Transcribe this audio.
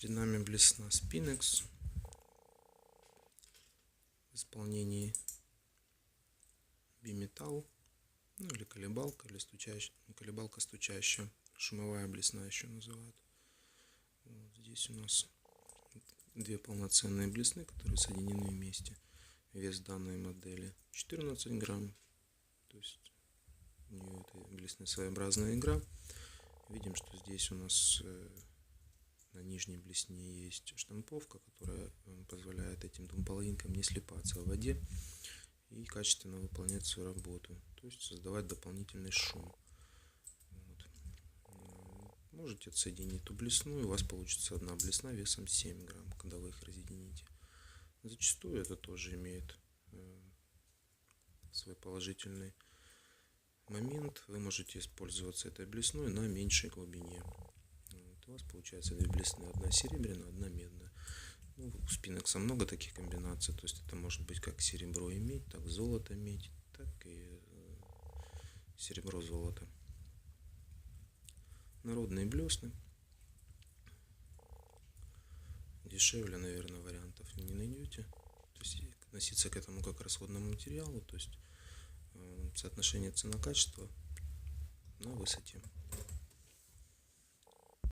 Перед нами блесна Spinex в исполнении биметалл, ну или колебалка, или стучащая, колебалка стучащая, шумовая блесна еще называют. Вот здесь у нас две полноценные блесны, которые соединены вместе. Вес данной модели 14 грамм, то есть у нее это блесны своеобразная игра. Видим, что здесь у нас нижней блесне есть штамповка, которая э, позволяет этим двум половинкам не слипаться в воде и качественно выполнять свою работу, то есть создавать дополнительный шум. Вот. Можете отсоединить ту блесну, и у вас получится одна блесна весом 7 грамм, когда вы их разъедините. Зачастую это тоже имеет э, свой положительный момент. Вы можете использоваться этой блесной на меньшей глубине. Вас получается две блесны, одна серебряная, одна медная. Ну, у спинекса много таких комбинаций, то есть это может быть как серебро и медь, так золото, медь, так и э, серебро-золото. Народные блесны. Дешевле, наверное, вариантов не найдете. То есть относиться к этому как к расходному материалу, то есть э, соотношение цена-качество на высоте.